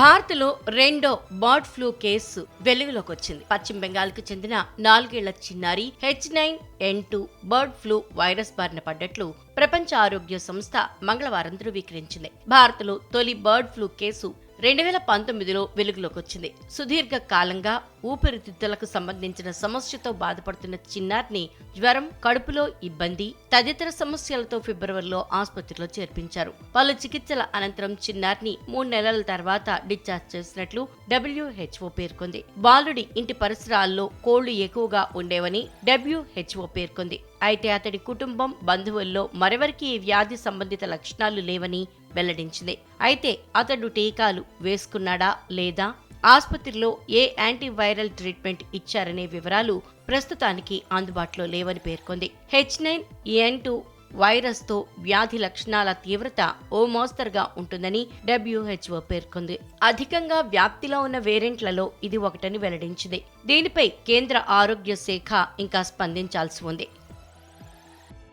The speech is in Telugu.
భారత్లో రెండో బర్డ్ ఫ్లూ కేసు వెలుగులోకి వచ్చింది. పశ్చిమ బెంగాల్కు చెందిన నాలుగేళ్ళ చిన్నారి H nine N two bird flu virus బారిన పడ్డట్లు ప్రపంచ ఆరోగ్య సంస్థ మంగళవారం ధృవీకరించింది. భారత్లో తొలి బర్డ్ ఫ్లూ కేసు రెండు వేల పంతొమ్మిదిలో వెలుగులోకి వచ్చింది సుదీర్ఘ కాలంగా ఊపిరితిత్తులకు సంబంధించిన సమస్యతో బాధపడుతున్న చిన్నారిని జ్వరం కడుపులో ఇబ్బంది తదితర సమస్యలతో ఫిబ్రవరిలో ఆసుపత్రిలో చేర్పించారు. పలు చికిత్సల అనంతరం చిన్నారిని మూడు నెలల తర్వాత డిశ్చార్జ్ చేసినట్లు డబ్ల్యూహెచ్ఓ పేర్కొంది. బాలుడి ఇంటి పరిసరాల్లో కోళ్ళు ఎక్కువగా ఉండేవని డబ్ల్యూహెచ్ఓ పేర్కొంది. అయితే అతడి కుటుంబం బంధువుల్లో మరెవరికి ఈ వ్యాధి సంబంధిత లక్షణాలు లేవని వెల్లడించింది. అయితే అతడు టీకాలు వేసుకున్నాడా లేదా? ఆసుపత్రిలో ఏ యాంటీవైరల్ ట్రీట్మెంట్ ఇచ్చారనే వివరాలు ప్రస్తుతానికి అందుబాటులో లేవని పేర్కొంది. హెచ్ నైన్ ఎన్ టూ వైరస్తో వ్యాధి లక్షణాల తీవ్రత ఓ మోస్తరుగా ఉంటుందని డబ్ల్యూహెచ్ఓ పేర్కొంది. అధికంగా వ్యాప్తిలో ఉన్న వేరియంట్లలో ఇది ఒకటని వెల్లడించింది. దీనిపై కేంద్ర ఆరోగ్య శాఖ ఇంకా స్పందించాల్సి ఉంది.